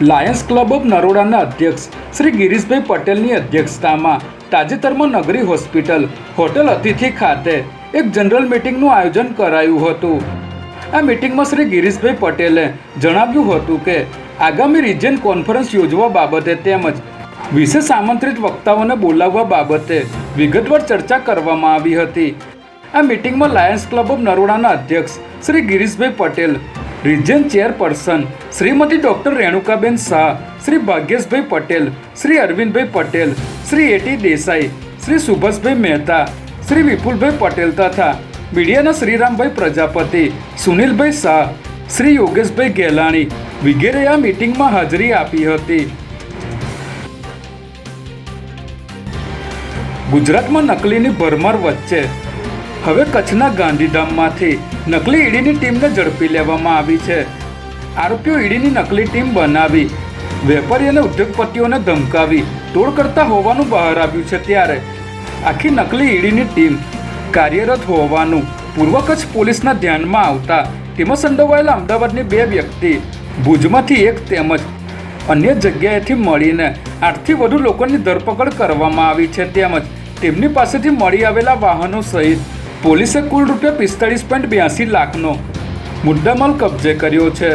Lions club of નરોડાના અધ્યક્ષ શ્રી ગિરીશભાઈ પટેલની અધ્યક્ષતામાં તાજેતરમાં નગરી હોસ્પિટલ, હોટેલ અતિથિ ખાતે એક જનરલ મિટિંગનું આયોજન કરાયું હતું. આ મિટિંગમાં શ્રી ગિરીશભાઈ પટેલે જણાવ્યું હતું કે, આગામી રિજિયન કોન્ફરન્સ યોજવા બાબતે તેમજ વિશેષ આમંત્રિત વક્તાઓને બોલાવવા બાબતે વિગતવાર ચર્ચા કરવામાં આવી હતી. આ મિટિંગમાં લાયન્સ ક્લબ ઓફ નરોડાના અધ્યક્ષ Shri Girishbhai Patel region chairperson, Shrimati doctor Renukaben Shah, Shri Bhagyeshbhai Patel, Shri Arvindbhai Patel, Shri A T Desai, Shri Subhashbhai Mehta, Shri Vipulbhai Patel તથા મીડિયાના શ્રીરામભાઈ પ્રજાપતિ, સુનિલભાઈ શાહ, શ્રી યોગેશભાઈ ગેલાણી વગેરે આ મિટિંગમાં હાજરી આપી હતી. ગુજરાતમાં નકલીની ભરમાર વચ્ચે હવે કચ્છના ગાંધીધામમાંથી નકલી ઈડીની ટીમને ઝડપી લેવામાં આવી છે. આરોપીઓ ઈડીની નકલી ટીમ બનાવી, વેપારી અને ઉદ્યોગપતિઓને ધમકાવી, તોડ કરતા હોવાનું બહાર આવ્યું છે ત્યારે. આખી નકલી ઈડીની ટીમ કાર્યરત હોવાનું પૂર્વ કચ્છ પોલીસના ધ્યાનમાં આવતા તેમાં સંડોવાયેલા અમદાવાદની બે વ્યક્તિ ભુજમાંથી એક તેમજ અન્ય જગ્યાએથી મળીને આઠથી વધુ લોકોની ધરપકડ કરવામાં આવી છે તેમજ તેમની પાસેથી મળી આવેલા વાહનો સહિત પોલીસે કુલ રૂપિયા પિસ્તાળીસ પોઈન્ટ બ્યાસી લાખનો મુદ્દામાલ કબજે કર્યો છે.